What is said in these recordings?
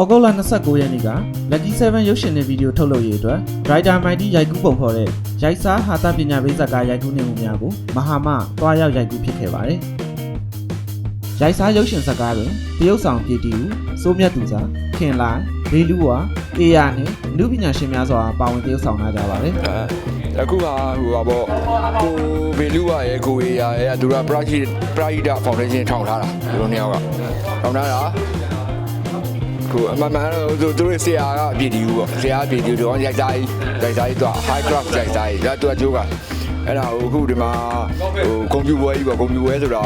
ဩဂုတ်လ29ရက်နေ့က Lucky 7ရုပ်ရှင်နဲ့ဗီဒီယိုထုတ်လုပ်ရေးအတွက် Writer Mighty ရိုက်ကူးပုံဖော်တဲ့ရိုက်စားဟာတာပညာပေးဇာတ်ကားရိုက်ကူးနေမှုများကိုမဟာမတွားရောက်ရိုက်ကူးဖြစ်ခဲ့ပါတယ်။ရိုက်စားရုပ်ရှင်ဇာတ်ကားတွင်တရုတ်ဆောင်ပြည်တီဦးစိုးမြတ်သူစာခင်လိုင်းဘေလူဝါအေယာနှင့်လူပညာရှင်များစွာပါဝင်တရုတ်ဆောင်ထားကြပါတယ်။အဲအခုကဟိုပါပေါ့ကိုဘေလူဝရဲ့ကိုအေယာရဲ့သူကပရာဂျီပရာဂျီတာဖောင်ဒေးရှင်းထောင်ထားတာဒီလိုနှစ်ယောက်ကထောင်ထားတာ ကိုအမှန်မှန်တော့သူတို့ဆရာကအပြည်ဒီဦးပေါ့ဆရာအပြည်ဒီဦးတော့ရိုက်သားကြီးရိုက်သားကြီးတော့ high class ရိုက်သားကြီးဒါသူကကြိုးကအဲ့ဒါဟိုအခုဒီမှာဟိုကွန်ပျူတာကြီးပေါ့ကွန်ပျူတာဆိုတာ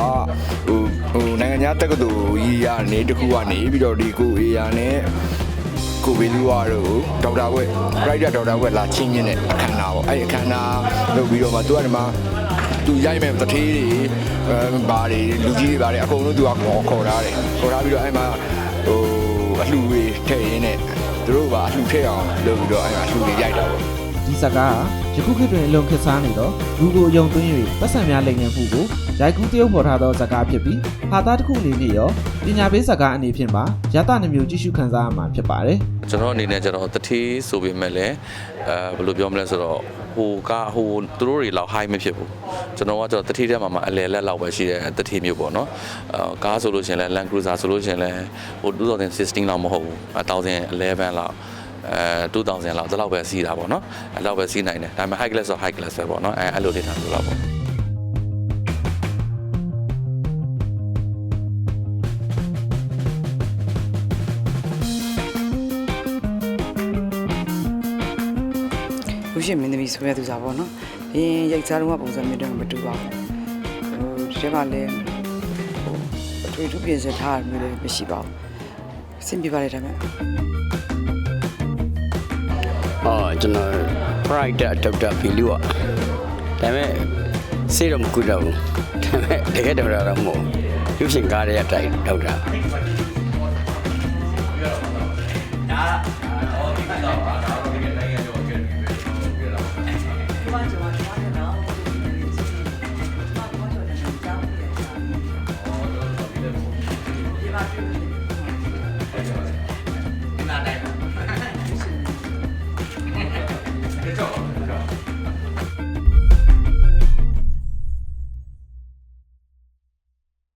ဟိုဟိုနိုင်ငံခြားတက္ကသိုလ်ကြီးကနေတခုကနေပြီးတော့ဒီကိုအေယာနဲ့ကိုဘေလူဝါတို့ဒေါက်တာဘွဲ့ပရိုက်တာဒေါက်တာဘွဲ့လာချင်းချင်းတဲ့အခမ်းအနားပေါ့အဲ့ဒီအခမ်းအနားလုပ်ပြီးတော့မှသူကဒီမှာသူရိုက်မဲ့တထေးတွေအဲဘာတွေလူကြီးတွေဘာတွေအကုန်လုံးသူကခေါ်ခေါ်ထားတယ်ခေါ်ထားပြီးတော့အဲ့မှာဟို အလှူတွေထည့်ရင်းနဲ့သူတို့ပါအလှူထည့်အောင်လုပ်ပြီးတော့အဲ့မှာအလှူတွေရိုက်တာပေါ့ဒီဇာတ်ကားဟာယခုခေတ်တွင်အလွန်ခေတ်စားနေသောလူကိုယုံသွင်း၍ပတ်စံများလိမ်လည်မှုကို ရိုက်ကူးတရုပ်ဖော်ထားသောဇာတ်ကားဖြစ်ပြီးဟာသားတစ်ခုအနေနဲ့ရောပညာပေးဇာတ်ကားအနေဖြင့်ပါရတနှမျိုးကြည့်ရှုခန်းစားရမှာဖြစ်ပါတယ်ကျွန်တော်အနေနဲ့ကျွန်တော်တတိဆိုပေမဲ့လည်းအဲဘယ်လိုပြောမလဲဆိုတော့ဟိုကဟိုသူတို့တွေလောက် high မဖြစ်ဘူးကျွန်တော်ကကျွန်တော်တတိထဲမှာမှအလယ်လက်လောက်ပဲရှိတဲ့တတိမျိုးပေါ့နော်အဲကားဆိုလို့ရှိရင်လည်း Land Cruiser ဆိုလို့ရှိရင်လည်းဟို2016လောက်မဟုတ်ဘူး1011လောက်အဲ2000လောက်ဒီလောက်ပဲစီးတာပေါ့နော်အဲ့လောက်ပဲစီးနိုင်တယ်ဒါပေမဲ့ high class ဆို high class ပဲပေါ့နော်အဲအဲ့လိုလေးထားလို့လောက်ပေါ့ လူရှိမင်းသမီးဆိုရသူစားပေါ့နော်။ဘင်းရိုက်စားတော့ပုံစံမျိုးတော့မတူပါဘူး။ဟိုဒီကလည်းဟိုအထွေထူးပြင်ဆင်ထားတာမျိုးလည်းမရှိပါဘူး။စင်ပြပါလေဒါပေမဲ့အော်ကျွန်တော် pride ဒေါက်တာဘီလူอ่ะဒါပေမဲ့စေတော့မကူတော့ဘူးဒါပေမဲ့တကယ်ဒေါက်တာတော့မဟုတ်ရုပ်ရှင်ကားရဲ့အတိုင်းဒေါက်တာ 九万九